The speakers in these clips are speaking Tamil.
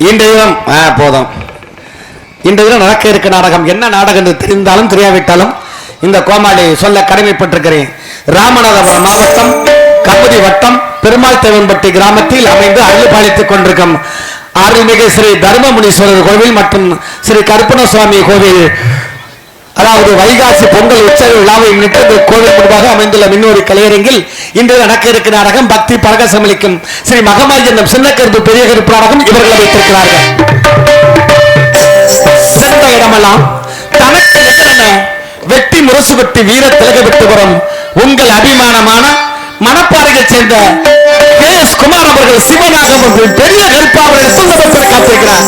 இன்றைய தினம் ஆ, போதும். இன்றைய தினம் நடக்க இருக்க நாடகம் என்ன நாடகம் என்று தெரிந்தாலும் தெரியாவிட்டாலும் இந்த கோமாளி சொல்ல கடமைப்பட்டிருக்கிறேன். ராமநாதபுரம் மாவட்டம் கபடி வட்டம் பெருமாள் தேவன்பட்டி கிராமத்தில் அமைந்து அருள்பாலித்துக் கொண்டிருக்கும் அருள்மிகு ஸ்ரீ தர்மமுனீஸ்வரர் கோவில் மற்றும் ஸ்ரீ கருப்பண சுவாமி கோவில். அதாவது வைகாசி பொங்கல் உற்சவ விழாவை முன்னிட்டு இந்த கோவில் முன்பாக அமைந்துள்ள மின்னோரி கலையரங்கில் இன்று நடக்க இருக்கிற நாடகம் பக்தி பழகசமளிக்கும் ஸ்ரீ மகமாய் சின்ன கருப்பு பெரிய கருப்பு நாடகம் இவர்கள் வைத்திருக்கிறார்கள் சென்ற இடமெல்லாம் தனக்கு எதிரென வெட்டி முரசு வெட்டி வீர திலக வரும் உங்கள் அபிமானமான மணப்பாறையை சேர்ந்த கே எஸ் குமார் அவர்கள் சிவநாகம் என்று பெரிய கருப்பாவரை சுந்தரத்தில் காத்திருக்கிறார்.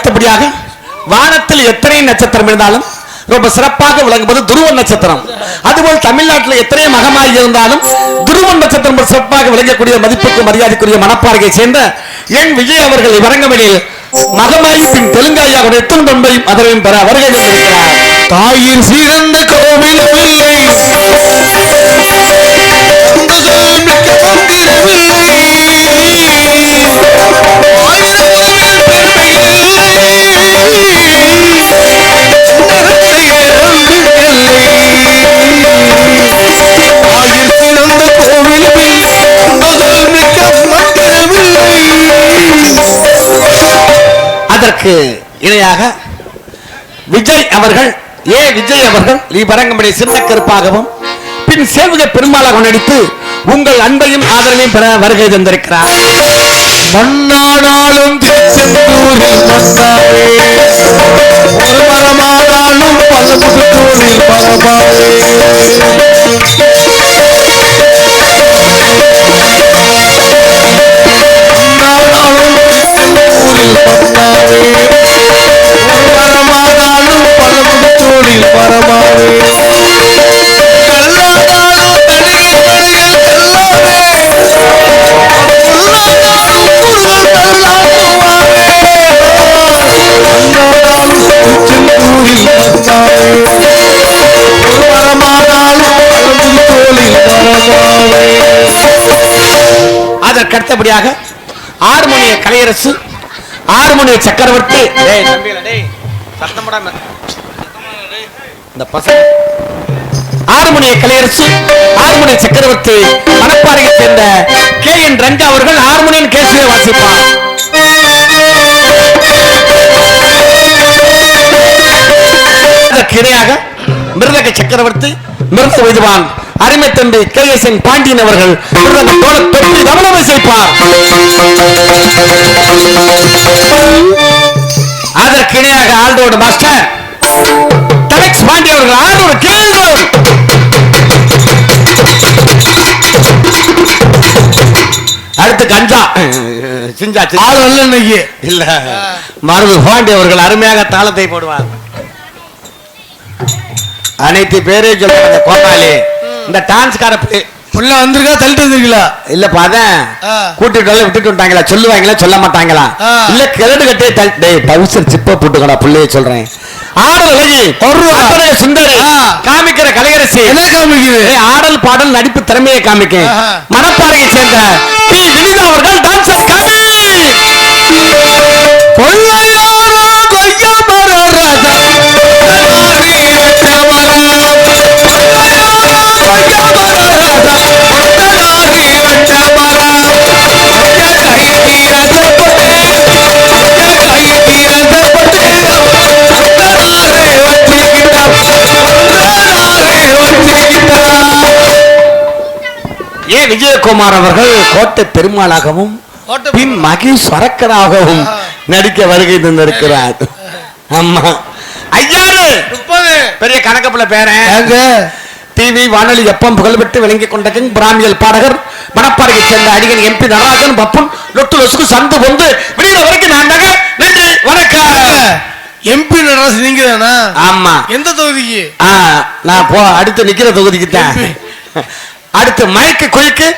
அடுத்தபடியாக வானத்தில் எத்தனை நட்சத்திரம் இருந்தாலும் ரொம்ப சிறப்பாக விளங்குவது துருவ நட்சத்திரம். அதுபோல் தமிழ்நாட்டில் எத்தனை மகமாய் இருந்தாலும் துருவ நட்சத்திரம் சிறப்பாக விளங்கக்கூடிய மதிப்புக்கு மரியாதைக்குரிய மணப்பாறையை சேர்ந்த என் விஜய் அவர்கள் வரங்கமனில் மகமாய் பின் தெலுங்காயாக எத்தனை தொன்பையும் அதனையும் பெற வருகை தாயின் சிறந்த கோவில் அதற்கு இணையாக விஜய் அவர்கள் ஏ விஜய் அவர்கள் இவ்வரங்கமனை சின்ன கருப்பாகவும் பின் சேவக பெருமாளாக நடித்து உங்கள் அன்பையும் ஆதரவையும் பெற வருகை தந்திருக்கிறார். மண்ணானாலும் திருச்செந்தூரில் மன்னாரே. ஒரு மரமானாலும் பலமாவே அதற்கு அடுத்தபடியாக ஆறுமணிய கலையரசு ஆறுமணிய சக்கரவர்த்தி. இந்த பசங்க. ஆறுமணிய கலையரசு ஆறுமணிய சக்கரவர்த்தி மணப்பாறையை சேர்ந்த கே என் ரங்கா அவர்கள் ஆறுமணியின் கேசியை வாசிப்பார். அதற்கு இணையாக மிருதக சக்கரவர்த்தி மிருத விதுவான் அருமை தம்பி கே எஸ் என் பாண்டியன் அவர்கள் தொட்டி தவணம் இசைப்பார் அதற்கு இணையாக ஆல்டோடு மாஸ்டர் டெலக்ஸ் பாண்டி அவர்கள் ஆல்டோடு கேள்வோம் அடுத்து கஞ்சா. சிஞ்சா ஆள் இல்ல இன்னைக்கு இல்ல. மருது பாண்டி அவர்கள் அருமையாக தாளத்தை போடுவார். அனைத்து பேரையும் சொல்றாங்க கோமாளி. இந்த டான்ஸ்கார பிள்ளை- புள்ள வந்திருக்கா தள்ளிட்டு வந்திருக்கீங்களா? இல்லப்பா அதான். கூட்டிட்டு வந்து விட்டுட்டு வந்துட்டாங்களா சொல்லுவாங்களா சொல்ல மாட்டாங்களா. இல்ல கிழடு கட்டே டேய் டவுசர் சிப்ப போட்டுக்கடா பிள்ளைய சொல்றேன். ஆடல் அழகி ஒரு சுந்தரி. காமிக்கிற கலையரசி. என்ன காமிக்குது? ஏய், ஆடல் பாடல் நடிப்பு திறமையை காமிக்க. மணப்பாறையை சேர்ந்த பி. வினிதா அவர்கள் டான்சர் காமி ஏ விஜயகுமார் அவர்கள் கோட்டை பெருமாளாகவும் பின் மகேஷ் வரக்கராகவும் ஆஹா. நடிக்க வருகை தந்திருக்கிறார். ஆமா முப்பது. பெரிய கணக்கப்புல பேரன் டிவி வானொலி எப்பம் புகழ்பெற்று விளங்கிக் கொண்ட கிங் பிராமியல் பாடகர் மணப்பாறையை சேர்ந்த அடிகன் எம்பி நடராஜன் பப்பன் லொட்டு லொசுக்கு சந்து பொந்து வெளியில வரைக்கும் நான் தாங்க நன்றி வணக்கம். எம்பி நடராஜ் நீங்க தானா ஆமா. எந்த தொகுதிக்கு? நான் போ அடுத்து நிக்கிற தொகுதிக்கு தான். அடுத்து mic quick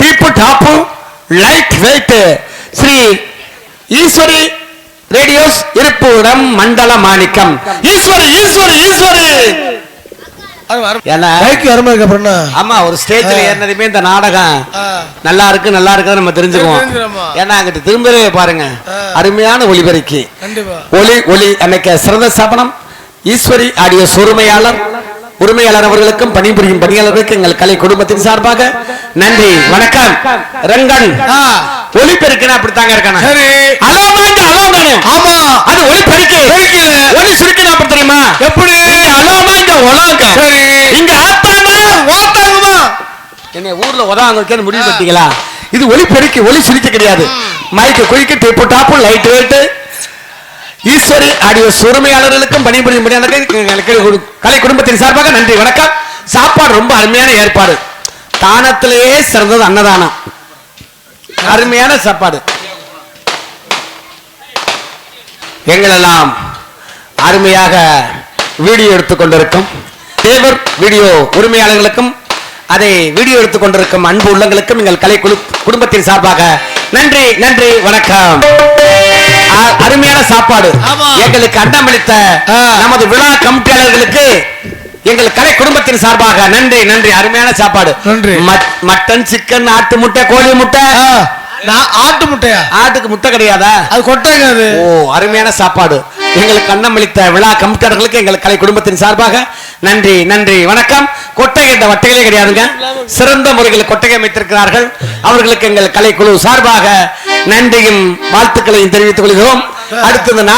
deep top light weight Sri Eswari radios இருப்புடம் மண்டல மாணிக்கம் ஈஸ்வரி ஈஸ்வரி ஈஸ்வரி இருக்கு? ஆமா ஒரு ஸ்டேஜ்ல. ஏறினதுமே இந்த நாடகம். நல்லா இருக்கு நல்லா இருக்குன்னு நம்ம தெரிஞ்சுக்குவோம். ஏன்னா அங்கிட்டு திரும்பவே பாருங்க. அருமையான ஒளிபெருக்கி கண்டிப்பா ஒளி ஒளி அன்னைக்கு சிறந்த ஸ்தாபனம் ஈஸ்வரி ஆடியோ உரிமையாளர் உரிமையாளர் அவர்களுக்கும் பணிபுரியும் பணியாளர்களுக்கு எங்கள் கலை குடும்பத்தின் சார்பாக நன்றி வணக்கம். ரங்கன். ஆ. ஒளிபெருக்குன்னு அப்படித்தாங்க சரி. அலோமாங்க அலோங்கணும் ஆமா. அது ஒளிபெருக்கு பெருக்குது. ஒளி சுருக்கணும் அப்படி தெரியுமா? எப்படி? உலகம். சரி. இங்க ஆத்தாங்க. ஓட்டாங்கம்மா என்னை ஊர்ல உதவாங்க முடிவு பண்ணிட்டீங்களா? இது ஒளி பெருக்கி ஒளி சுருக்க கிடையாது. Mic quick tape top light weight Eswari audio உரிமையாளர்களுக்கும் பணிபுரியும் கலை குடும்பத்தின் சார்பாக நன்றி வணக்கம். சாப்பாடு ரொம்ப அருமையான ஏற்பாடு. தானத்திலேயே சிறந்தது அன்னதானம். அருமையான சாப்பாடு. எங்களெல்லாம் அருமையாக வீடியோ எடுத்துக்கொண்டிருக்கும் தேவர் வீடியோ உரிமையாளர்களுக்கும் அதை வீடியோ எடுத்துக்கொண்டிருக்கும் அன்பு உள்ளங்களுக்கும் எங்கள் கலை குடும்பத்தின் சார்பாக நன்றி நன்றி வணக்கம். அருமையான சாப்பாடு. எங்களுக்கு அண்டமளித்த. நமது விழா கமிட்டியாளர்களுக்கு எங்கள் கலை குடும்பத்தின் சார்பாக நன்றி நன்றி. அருமையான சாப்பாடு. நன்றி. மட்- மட்டன் சிக்கன் ஆட்டு முட்டை கோழி முட்டை. ஆட்டு முட்டையா? ஆட்டுக்கு முட்டை கிடையாதா? அது கொட்டைங்க ஓ அருமையான சாப்பாடு. எங்களுக்கு அன்னமளித்த விழா கம்ப்யூட்டர்களுக்கு எங்கள் கலை குடும்பத்தின் சார்பாக நன்றி நன்றி வணக்கம். கொட்டகை இந்த வட்டைகளே கிடையாதுங்க. சிறந்த முறையில் கொட்டகை அமைத்திருக்கிறார்கள். அவர்களுக்கு எங்கள் கலைக்குழு சார்பாக நன்றியும் வாழ்த்துக்களையும் தெரிவித்துக் கொள்கிறோம். அடுத்தது நான்